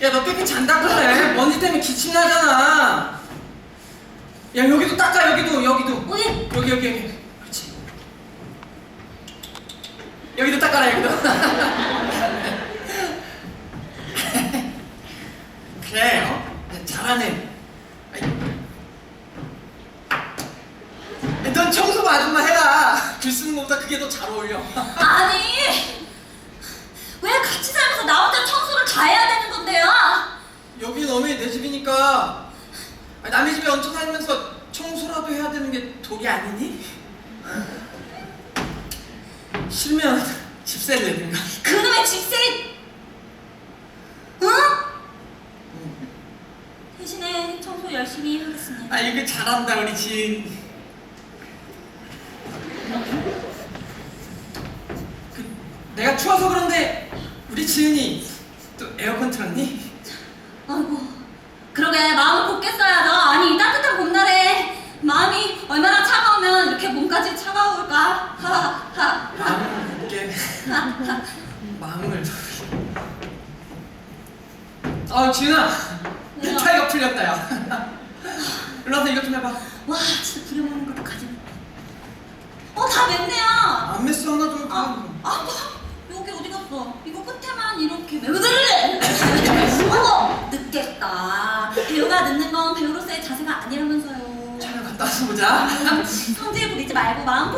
잔다 그래 먼지 때문에 기침이 나잖아. 야 여기도 닦아 여기도 여기도. 어디? 여기 여기 여기. 그렇지. 여기도 닦아라 여기도. 그래 어? 잘하네. 넌 청소부 아줌마 해라. 글 쓰는 것보다 그게 더 잘 어울려. 아니 왜 같이 살면서 나 혼자 청소를 다 해야 건데요? 너네 내 집이니까 아니, 남의 집에 얹혀 살면서 청소라도 해야 되는 게 도리 아니니? 싫으면 집세를 내든가 그놈의 집세 응? 대신에 청소 열심히 하겠습니다. 아 이거 잘한다 우리 지은 그, 내가 추워서 그런데 우리 지은이 또 에어컨 틀었니? 아이고 그러게 마음을 곱게 써야죠. 아니 이 따뜻한 봄날에 마음이 얼마나 차가우면 이렇게 몸까지 차가울까? 하하 마음을 곱게 마음을 아 지은아 내 왜요? 타이가 풀렸다 야 일로 와서 이것 좀 해봐 와 진짜 부려먹는 것도 가지. 어다 맵네요. 안 맸어 하나 좀 아, 아, 뭐, 여기 어디 갔어? 이거 끝에만 이렇게 매우들래. 어머, 늦겠다. 배우가 늦는 건 배우로서의 자세가 아니라면서요. 촬영 갔다 와서 보자 성질 부리지 말